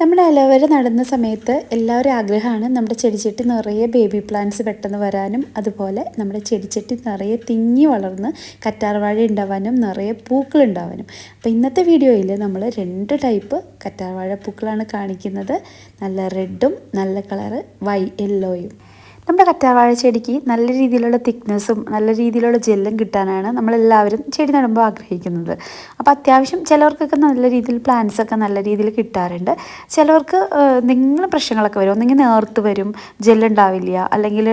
നമ്മുടെ അലോവേര നടുന്ന സമയത്ത് എല്ലാവരും ആഗ്രഹമാണ് നമ്മുടെ ചെടിച്ചട്ടി നിറയെ ബേബി പ്ലാന്റ്സ് പെട്ടെന്ന് വരാനും അതുപോലെ നമ്മുടെ ചെടിച്ചട്ടി നിറയെ തിങ്ങി വളർന്ന് കറ്റാർവാഴ ഉണ്ടാവാനും നിറയെ പൂക്കൾ ഉണ്ടാവാനും. അപ്പോൾ ഇന്നത്തെ വീഡിയോയിൽ നമ്മൾ രണ്ട് ടൈപ്പ് കറ്റാർവാഴ പൂക്കളാണ് കാണിക്കുന്നത്. നല്ല റെഡും നല്ല കളറ് വൈ യെല്ലോയും നമ്മുടെ കറ്റാർവാഴ ചെടിക്ക് നല്ല രീതിയിലുള്ള തിക്നെസ്സും നല്ല രീതിയിലുള്ള ജെല്ലും കിട്ടാനാണ് നമ്മളെല്ലാവരും ചെടി നടുമ്പോൾ ആഗ്രഹിക്കുന്നത്. അപ്പോൾ അത്യാവശ്യം ചിലവർക്കൊക്കെ നല്ല രീതിയിൽ പ്ലാന്റ്സ് ഒക്കെ നല്ല രീതിയിൽ കിട്ടാറുണ്ട്. ചിലവർക്ക് എന്തെങ്കിലും പ്രശ്നങ്ങളൊക്കെ വരും. ഒന്നെങ്കിൽ നേർത്ത് വരും ജെല്ലുണ്ടാവില്ല. അല്ലെങ്കിൽ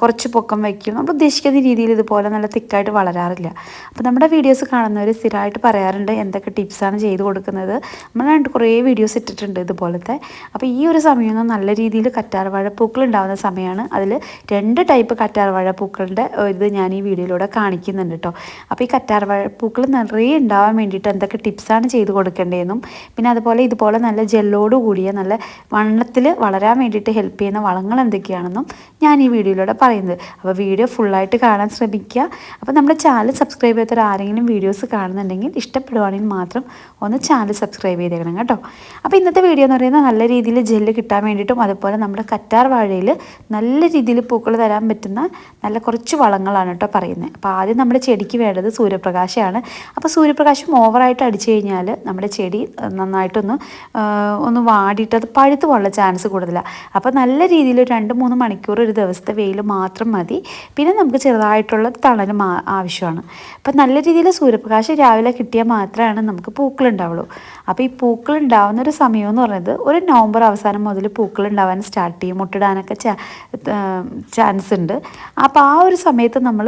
കുറച്ച് പൊക്കം വയ്ക്കും. നമ്മൾ ഉദ്ദേശിക്കുന്ന രീതിയിൽ ഇതുപോലെ നല്ല തിക്കായിട്ട് വളരാറില്ല. അപ്പോൾ നമ്മുടെ വീഡിയോസ് കാണുന്നവർ സ്ഥിരമായിട്ട് പറയാറുണ്ട് എന്തൊക്കെ ടിപ്സാണ് ചെയ്ത് കൊടുക്കുന്നത്. നമ്മൾ രണ്ട് കുറേ വീഡിയോസ് ഇട്ടിട്ടുണ്ട് ഇതുപോലത്തെ. അപ്പോൾ ഈ ഒരു സമയം നല്ല രീതിയിൽ കറ്റാർവാഴ പൂക്കൾ ഉണ്ടാകുന്ന സമയമാണ് അതിൽ രണ്ട് ടൈപ്പ് കറ്റാർവാഴ പൂക്കളുടെ ഇത് ഞാൻ ഈ വീഡിയോയിലൂടെ കാണിക്കുന്നുണ്ട് കേട്ടോ അപ്പോൾ ഈ കറ്റാർവാഴ പൂക്കൾ നിറയെ ഉണ്ടാവാൻ വേണ്ടിയിട്ട് എന്തൊക്കെ ടിപ്സാണ് ചെയ്ത് കൊടുക്കേണ്ടതെന്നും പിന്നെ അതുപോലെ ഇതുപോലെ നല്ല ജെല്ലോട് കൂടിയ നല്ല വണ്ണത്തിൽ വളരാൻ വേണ്ടിയിട്ട് ഹെൽപ്പ് ചെയ്യുന്ന വളങ്ങൾ എന്തൊക്കെയാണെന്നും ഞാൻ ഈ വീഡിയോയിലൂടെ പറയുന്നത്. അപ്പോൾ വീഡിയോ ഫുള്ളായിട്ട് കാണാൻ ശ്രമിക്കുക. അപ്പോൾ നമ്മുടെ ചാനൽ സബ്സ്ക്രൈബ് ചെയ്യാത്ത ആരെങ്കിലും വീഡിയോസ് കാണുന്നുണ്ടെങ്കിൽ ഇഷ്ടപ്പെടുവാണെങ്കിൽ മാത്രം ഒന്ന് ചാനൽ സബ്സ്ക്രൈബ് ചെയ്തേക്കണം കേട്ടോ. അപ്പോൾ ഇന്നത്തെ വീഡിയോ എന്ന് പറയുന്നത് നല്ല രീതിയിൽ ജെല്ല് കിട്ടാൻ വേണ്ടിയിട്ടും അതുപോലെ നമ്മുടെ കറ്റാർ വാഴയിൽ നല്ല രീതിയിൽ പൂക്കൾ തരാൻ പറ്റുന്ന നല്ല കുറച്ച് വളങ്ങളാണ് കേട്ടോ പറയുന്നത്. അപ്പോൾ ആദ്യം നമ്മുടെ ചെടിക്ക് വേണ്ടത് സൂര്യപ്രകാശമാണ്. അപ്പോൾ സൂര്യപ്രകാശം ഓവറായിട്ട് അടിച്ചു കഴിഞ്ഞാൽ നമ്മുടെ ചെടി നന്നായിട്ടൊന്ന് ഒന്ന് വാടിയിട്ട് അത് പഴുത്ത് പോകാനുള്ള ചാൻസ് കൂടുതലാണ്. അപ്പോൾ നല്ല രീതിയിൽ രണ്ട് മൂന്ന് മണിക്കൂർ ഒരു ദിവസത്തെ വെയിൽ മാത്രം മതി. പിന്നെ നമുക്ക് ചെറുതായിട്ടുള്ള തണലും ആവശ്യമാണ്. അപ്പോൾ നല്ല രീതിയിൽ സൂര്യപ്രകാശം രാവിലെ കിട്ടിയാൽ മാത്രമാണ് നമുക്ക് പൂക്കൾ ഉണ്ടാവുള്ളൂ. അപ്പോൾ ഈ പൂക്കൾ ഉണ്ടാവുന്ന ഒരു സമയം എന്ന് പറയുന്നത് ഒരു നവംബർ അവസാനം മുതൽ പൂക്കൾ ഉണ്ടാവാൻ സ്റ്റാർട്ട് ചെയ്യും. മുട്ടിടാനൊക്കെ ചാൻസ് ഉണ്ട് അപ്പോൾ ആ ഒരു സമയത്ത് നമ്മൾ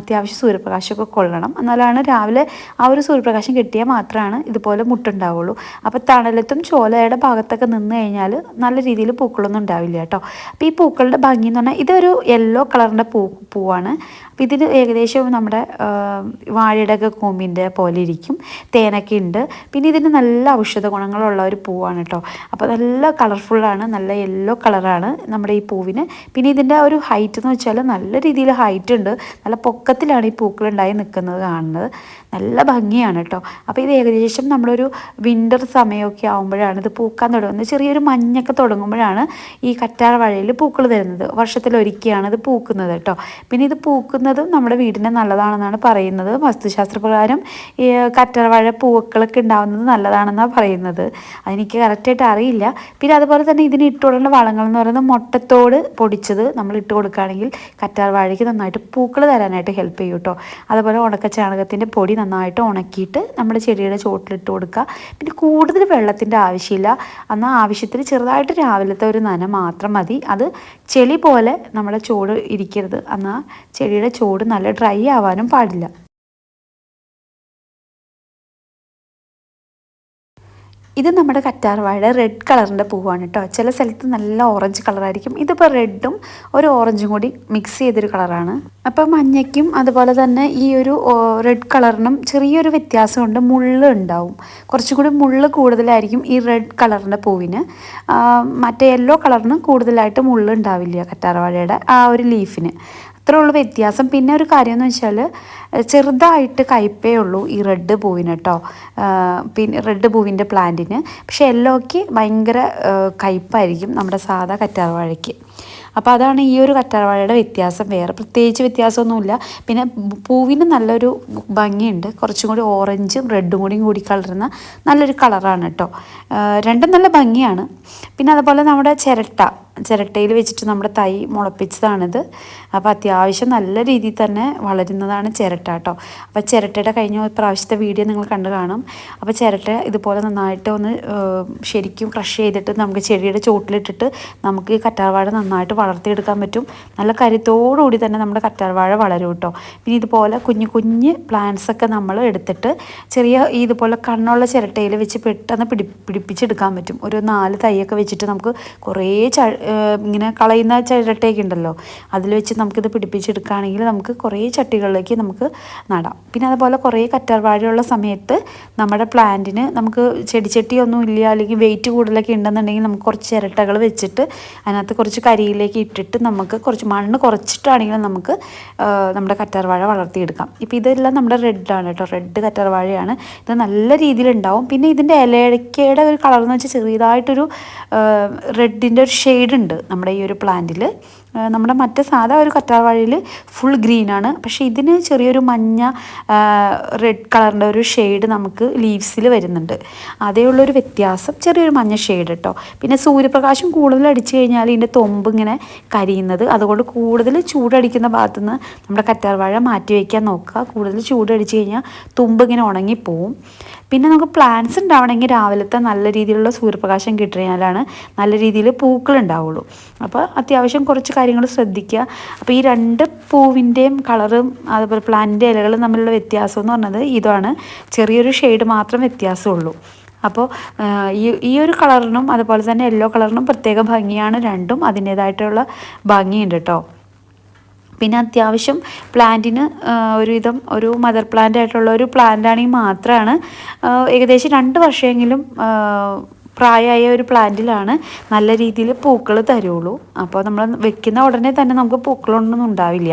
അത്യാവശ്യം സൂര്യപ്രകാശമൊക്കെ കൊള്ളണം. എന്നാലാണ് രാവിലെ ആ ഒരു സൂര്യപ്രകാശം കിട്ടിയാൽ മാത്രമാണ് ഇതുപോലെ മുട്ടുണ്ടാവുള്ളൂ. അപ്പോൾ തണലത്തും ചോലയുടെ ഭാഗത്തൊക്കെ നിന്ന് കഴിഞ്ഞാൽ നല്ല രീതിയിൽ പൂക്കളൊന്നും ഉണ്ടാവില്ല കേട്ടോ. അപ്പോൾ ഈ പൂക്കളുടെ ഭംഗി എന്ന് പറഞ്ഞാൽ ഇതൊരു യെല്ലോ കളറിന്റെ പൂ പൂവാണ്. അപ്പോൾ ഇതിന് ഏകദേശം നമ്മുടെ വാഴയുടെ ഒക്കെ കൂമ്പിന്റെ പോലെ ഇരിക്കും. തേനൊക്കെ ഉണ്ട്. പിന്നെ ഇതിന് നല്ല ഔഷധ ഗുണങ്ങളുള്ള ഒരു പൂവാണ് കേട്ടോ. അപ്പോൾ നല്ല കളർഫുള്ളാണ് നല്ല യെല്ലോ കളറാണ് നമ്മുടെ ഈ പൂവിന്. പിന്നെ ഇതിന്റെ ഒരു ഹൈറ്റ് എന്ന് വെച്ചാൽ നല്ല രീതിയിൽ ഹൈറ്റ് ഉണ്ട്. നല്ല പൊക്കത്തിലാണ് ഈ പൂക്കളുണ്ടായി നിൽക്കുന്നത് കാണുന്നത്. നല്ല ഭംഗിയാണ് കേട്ടോ അപ്പോൾ ഇത് ഏകദേശം നമ്മളൊരു വിന്റർ സമയമൊക്കെ ആകുമ്പോഴാണ് ഇത് പൂക്കാൻ തുടങ്ങുന്നത്. ചെറിയൊരു മഞ്ഞൊക്കെ തുടങ്ങുമ്പോഴാണ് ഈ കറ്റാർ വാഴയിൽ പൂക്കൾ തരുന്നത്. വർഷത്തിലൊരിക്കലാണ് ഇത് പൂക്കുന്നത് കേട്ടോ പിന്നെ ഇത് പൂക്കുന്നതും നമ്മുടെ വീടിന് നല്ലതാണെന്നാണ് പറയുന്നത്. വസ്തുശാസ്ത്രപ്രകാരം ഈ കറ്റാർ വാഴ പൂക്കളൊക്കെ ഉണ്ടാകുന്നത് നല്ലതാണെന്നാണ് പറയുന്നത്. അതെനിക്ക് കറക്റ്റായിട്ട് അറിയില്ല. പിന്നെ അതുപോലെ തന്നെ ഇതിന് ഇട്ടുകൊടുക്കേണ്ട വളങ്ങൾ എന്ന് പറയുന്നത് മുട്ടത്തോട് പൊടിച്ചത് നമ്മൾ ഇട്ട് കൊടുക്കുകയാണെങ്കിൽ കറ്റാർ വാഴയ്ക്ക് നന്നായിട്ട് പൂക്കൾ തരാനായിട്ട് ഹെൽപ്പ് ചെയ്യും കേട്ടോ അതുപോലെ ഉണക്ക ചാണകത്തിന്റെ പൊടി നന്നായിട്ട് ഉണക്കിയിട്ട് നമ്മുടെ ചെടിയുടെ ചോട്ടിലിട്ട് കൊടുക്കുക. പിന്നെ കൂടുതൽ വെള്ളത്തിന്റെ ആവശ്യമില്ല. എന്നാൽ ആവശ്യത്തിന് ചെറുതായിട്ട് രാവിലത്തെ ഒരു നന മാത്രം മതി. അത് ചെളി പോലെ നമ്മുടെ ചോട് ഇരിക്കരുത്. എന്നാൽ ചെടിയുടെ ചോട് നല്ല ഡ്രൈ ആവാനും പാടില്ല. ഇത് നമ്മുടെ കറ്റാർവാഴ റെഡ് കളറിന്റെ പൂവാണ് കേട്ടോ ചില സ്ഥലത്ത് നല്ല ഓറഞ്ച് കളറായിരിക്കും ഇതിപ്പോൾ റെഡും ഒരു ഓറഞ്ചും കൂടി മിക്സ് ചെയ്തൊരു കളറാണ് അപ്പോൾ മഞ്ഞയ്ക്കും അതുപോലെ തന്നെ ഈ ഒരു റെഡ് കളറിനും ചെറിയൊരു വ്യത്യാസമുണ്ട്. മുള്ള് ഉണ്ടാവും. കുറച്ചുകൂടി മുള്ള് കൂടുതലായിരിക്കും ഈ റെഡ് കളറിന്റെ പൂവിന്. മറ്റേ യെല്ലോ കളറിന് കൂടുതലായിട്ട് മുള്ള് ഉണ്ടാവില്ല കറ്റാർവാഴയുടെ ആ ഒരു ലീഫിന് അത്രേ ഉള്ളൂ വ്യത്യാസം. പിന്നെ ഒരു കാര്യം എന്ന് വെച്ചാൽ ചെറുതായിട്ട് കയ്പേ ഉള്ളൂ ഈ റെഡ് പൂവിന് കേട്ടോ പിന്നെ റെഡ് പൂവിന്റെ പ്ലാന്റിന്. പക്ഷേ യെല്ലോയ്ക്ക് ഭയങ്കര കയ്പായിരിക്കും നമ്മുടെ സാധാ കറ്റാർവാഴയ്ക്ക്. അപ്പോൾ അതാണ് ഈ ഒരു കറ്റാർവാഴയുടെ വ്യത്യാസം. വേറെ പ്രത്യേകിച്ച് വ്യത്യാസമൊന്നുമില്ല. പിന്നെ പൂവിന് നല്ലൊരു ഭംഗിയുണ്ട്. കുറച്ചും കൂടി ഓറഞ്ചും റെഡും കൂടിയും കൂടി കളറുന്ന നല്ലൊരു കളറാണ് കേട്ടോ രണ്ടും നല്ല ഭംഗിയാണ്. പിന്നെ അതുപോലെ നമ്മുടെ ചിരട്ട. ചിരട്ടയിൽ വെച്ചിട്ട് നമ്മുടെ തൈ മുളപ്പിച്ചതാണിത്. അപ്പോൾ അത്യാവശ്യം നല്ല രീതിയിൽ തന്നെ വളരുന്നതാണ് ചിരട്ട. കേട്ടോ അപ്പോൾ ചിരട്ടയുടെ കഴിഞ്ഞ പ്രാവശ്യത്തെ വീഡിയോ നിങ്ങൾ കണ്ടു കാണും. അപ്പോൾ ചിരട്ട ഇതുപോലെ നന്നായിട്ട് ഒന്ന് ശരിക്കും ക്രഷ് ചെയ്തിട്ട് നമുക്ക് ചെടിയുടെ ചോട്ടിലിട്ടിട്ട് നമുക്ക് കറ്റാർവാഴ നന്നായിട്ട് വളർത്തിയെടുക്കാൻ പറ്റും. നല്ല കരുത്തോടുകൂടി തന്നെ നമ്മുടെ കറ്റാർവാഴ വളരും കേട്ടോ. പിന്നെ ഇതുപോലെ കുഞ്ഞു കുഞ്ഞ് പ്ലാന്റ്സ് ഒക്കെ നമ്മൾ എടുത്തിട്ട് ചെറിയ ഇതുപോലെ കണ്ണുള്ള ചിരട്ടയിൽ വെച്ച് പെട്ടെന്ന് പിടി പിടിപ്പിച്ചെടുക്കാൻ പറ്റും. ഒരു നാല് തൈയൊക്കെ വെച്ചിട്ട് നമുക്ക് കുറേ ഇങ്ങനെ കളയുന്ന ചിരട്ടയൊക്കെ ഉണ്ടല്ലോ. അതിൽ വെച്ച് നമുക്കിത് പിടിപ്പിച്ചെടുക്കുകയാണെങ്കിൽ നമുക്ക് കുറേ ചട്ടികളിലേക്ക് നമുക്ക് നടാം. പിന്നെ അതുപോലെ കുറേ കറ്റാർവാഴയുള്ള സമയത്ത് നമ്മുടെ പ്ലാന്റിന് നമുക്ക് ചെടിച്ചട്ടിയൊന്നും ഇല്ല അല്ലെങ്കിൽ വെയിറ്റ് കൂടുതലൊക്കെ ഉണ്ടെന്നുണ്ടെങ്കിൽ നമുക്ക് കുറച്ച് ചിരട്ടകൾ വെച്ചിട്ട് അതിനകത്ത് കുറച്ച് കരിയിലേക്ക് ഇട്ടിട്ട് നമുക്ക് കുറച്ച് മണ്ണ് കുറച്ചിട്ടാണെങ്കിലും നമുക്ക് നമ്മുടെ കറ്റാർവാഴ വളർത്തിയെടുക്കാം. ഇപ്പോൾ ഇതെല്ലാം നമ്മുടെ റെഡാണ് കേട്ടോ. റെഡ് കറ്റാർവാഴയാണ് ഇത് നല്ല രീതിയിലുണ്ടാവും. പിന്നെ ഇതിന്റെ ഇലയ്ക്കയുടെ ഒരു കളർ എന്ന് വെച്ചാൽ ചെറിയതായിട്ടൊരു റെഡിന്റെ ഒരു ഷെയ്ഡ് ഉണ്ട് നമ്മുടെ ഈ ഒരു പ്ലാന്റിൽ നമ്മുടെ മറ്റേ സാധാ ഒരു കറ്റാർവാഴയിൽ ഫുൾ ഗ്രീനാണ് പക്ഷേ ഇതിന് ചെറിയൊരു മഞ്ഞ റെഡ് കളറിന്റെ ഒരു ഷെയ്ഡ് നമുക്ക് ലീവ്സിൽ വരുന്നുണ്ട്. അതേ ഉള്ളൊരു വ്യത്യാസം ചെറിയൊരു മഞ്ഞ ഷെയ്ഡ് കേട്ടോ പിന്നെ സൂര്യപ്രകാശം കൂടുതൽ അടിച്ചു കഴിഞ്ഞാൽ ഇതിന്റെ തൊമ്പ് ഇങ്ങനെ കരിയുന്നത്. അതുകൊണ്ട് കൂടുതൽ ചൂടടിക്കുന്ന ഭാഗത്തു നിന്ന് നമ്മുടെ കറ്റാർവാഴ മാറ്റി വയ്ക്കാൻ നോക്കുക. കൂടുതൽ ചൂടടിച്ച് കഴിഞ്ഞാൽ തുമ്പ് ഇങ്ങനെ ഉണങ്ങിപ്പോവും. പിന്നെ നമുക്ക് പ്ലാന്റ്സ് ഉണ്ടാവണമെങ്കിൽ രാവിലത്തെ നല്ല രീതിയിലുള്ള സൂര്യപ്രകാശം കിട്ടിയാലാണ് നല്ല രീതിയിൽ പൂക്കൾ ഉണ്ടാവുള്ളൂ. അപ്പോൾ അത്യാവശ്യം കുറച്ച് കാര്യങ്ങൾ ശ്രദ്ധിക്കുക. അപ്പോൾ ഈ രണ്ട് പൂവിന്റെയും കളറും അതുപോലെ പ്ലാന്റിന്റെ ഇലകളും തമ്മിലുള്ള വ്യത്യാസം എന്ന് പറഞ്ഞത് ഇതാണ്. ചെറിയൊരു ഷെയ്ഡ് മാത്രം വ്യത്യാസമുള്ളൂ. അപ്പോൾ ഈ ഈ ഒരു കളറിനും അതുപോലെ തന്നെ യെല്ലോ കളറിനും പ്രത്യേക ഭംഗിയാണ് രണ്ടും അതിന്റേതായിട്ടുള്ള ഭംഗിയുണ്ട് കേട്ടോ പിന്നെ അത്യാവശ്യം പ്ലാന്റിന് ഒരുവിധം ഒരു മദർ പ്ലാന്റ് ആയിട്ടുള്ള ഒരു പ്ലാന്റ് ആണെങ്കിൽ മാത്രമാണ് ഏകദേശം രണ്ട് വർഷമെങ്കിലും പ്രായമായ ഒരു പ്ലാന്റിലാണ് നല്ല രീതിയിൽ പൂക്കൾ തരുള്ളൂ. അപ്പോൾ നമ്മൾ വെക്കുന്ന ഉടനെ തന്നെ നമുക്ക് പൂക്കളൊന്നും ഉണ്ടാവില്ല.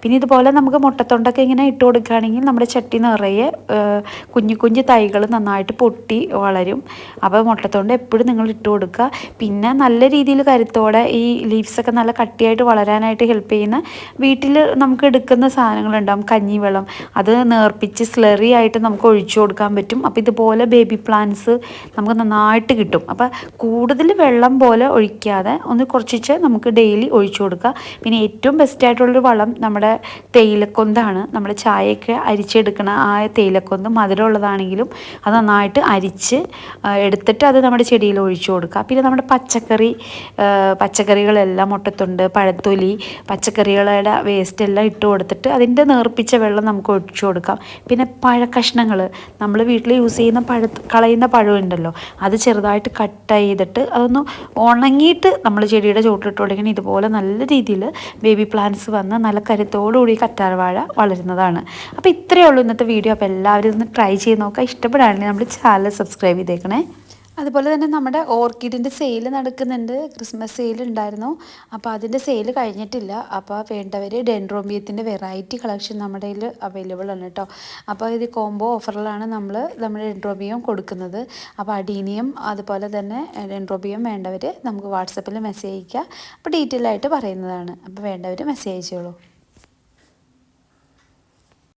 പിന്നെ ഇതുപോലെ നമുക്ക് മുട്ടത്തൊണ്ടൊക്കെ ഇങ്ങനെ ഇട്ട് കൊടുക്കുകയാണെങ്കിൽ നമ്മുടെ ചട്ടി നിറയെ കുഞ്ഞു കുഞ്ഞു തൈകൾ നന്നായിട്ട് പൊട്ടി വളരും. അപ്പോൾ മുട്ടത്തൊണ്ട് എപ്പോഴും നിങ്ങൾ ഇട്ട് കൊടുക്കുക. പിന്നെ നല്ല രീതിയിൽ കരുത്തോടെ ഈ ലീവ്സൊക്കെ നല്ല കട്ടിയായിട്ട് വളരാനായിട്ട് ഹെൽപ്പ് ചെയ്യുന്ന വീട്ടിൽ നമുക്ക് എടുക്കുന്ന സാധനങ്ങളുണ്ടാവും. കഞ്ഞിവെള്ളം. അത് നേർപ്പിച്ച് സ്ലറി ആയിട്ട് നമുക്ക് ഒഴിച്ചു കൊടുക്കാൻ പറ്റും. അപ്പോൾ ഇതുപോലെ ബേബി പ്ലാന്റ്സ് നമുക്ക് നന്നായിട്ട് കിട്ടും. അപ്പോൾ കൂടുതൽ വെള്ളം പോലെ ഒഴിക്കാതെ ഒന്ന് കുറച്ചിച്ച് നമുക്ക് ഡെയിലി ഒഴിച്ചു കൊടുക്കുക പിന്നെ ഏറ്റവും ബെസ്റ്റ് ആയിട്ടുള്ളൊരു വളം നമ്മുടെ തേയിലക്കൊന്താണ്. നമ്മൾ ചായയൊക്കെ അരിച്ചെടുക്കണ ആ തേയിലക്കൊന്ത് മധുരമുള്ളതാണെങ്കിലും അത് നന്നായിട്ട് അരിച്ച് എടുത്തിട്ട് അത് നമ്മുടെ ചെടിയിൽ ഒഴിച്ചു കൊടുക്കുക പിന്നെ നമ്മുടെ പച്ചക്കറി പച്ചക്കറികളെല്ലാം മുട്ടത്തുണ്ട് പഴത്തൊലി പച്ചക്കറികളുടെ വേസ്റ്റ് എല്ലാം ഇട്ട് കൊടുത്തിട്ട് അതിന്റെ നേർപ്പിച്ച വെള്ളം നമുക്ക് ഒഴിച്ചു കൊടുക്കാം. പിന്നെ പഴക്കഷ്ണങ്ങൾ നമ്മൾ വീട്ടിൽ യൂസ് ചെയ്യുന്ന പഴ കളയുന്ന പഴമുണ്ടല്ലോ അത് ചെറുതായിട്ട് കട്ട് ചെയ്തിട്ട് അതൊന്ന് ഉണങ്ങിയിട്ട് നമ്മൾ ചെടിയുടെ ചോട്ടിലിട്ട് കൊടുക്കണം ഇതുപോലെ നല്ല രീതിയിൽ ബേബി പ്ലാന്റ്സ് വന്ന് നല്ല കരുത്തോടുകൂടി കറ്റാർവാഴ വളരുന്നതാണ്. അപ്പോൾ ഇത്രയേ ഉള്ളൂ ഇന്നത്തെ വീഡിയോ അപ്പോൾ എല്ലാവരും ഒന്ന് ട്രൈ ചെയ്ത് നോക്കുക. ഇഷ്ടപ്പെടുകയാണെങ്കിൽ നമ്മൾ ചാനൽ സബ്സ്ക്രൈബ് ചെയ്തേക്കണേ. അതുപോലെ തന്നെ നമ്മുടെ ഓർക്കിഡിന്റെ സെയിൽ നടക്കുന്നുണ്ട്. ക്രിസ്മസ് സെയിൽ ഉണ്ടായിരുന്നു. അപ്പോൾ അതിന്റെ സെയിൽ കഴിഞ്ഞിട്ടില്ല. അപ്പോൾ വേണ്ടവർ ഡെൻഡ്രോമിയത്തിന്റെ വെറൈറ്റി കളക്ഷൻ നമ്മുടെ കയ്യിൽ അവൈലബിൾ ആണ് കേട്ടോ. അപ്പോൾ ഇത് കോംബോ ഓഫറിലാണ് നമ്മൾ നമ്മുടെ ഡെൻഡ്രോമിയം കൊടുക്കുന്നത്. അപ്പോൾ അഡീനിയം അതുപോലെ തന്നെ ഡെൻഡ്രോമിയം വേണ്ടവർ നമുക്ക് വാട്സപ്പിൽ മെസ്സേജ് അയക്കുക അപ്പോൾ ഡീറ്റെയിൽ ആയിട്ട് പറയുന്നതാണ്. അപ്പോൾ വേണ്ടവർ മെസ്സേജ് അയച്ചോളൂ.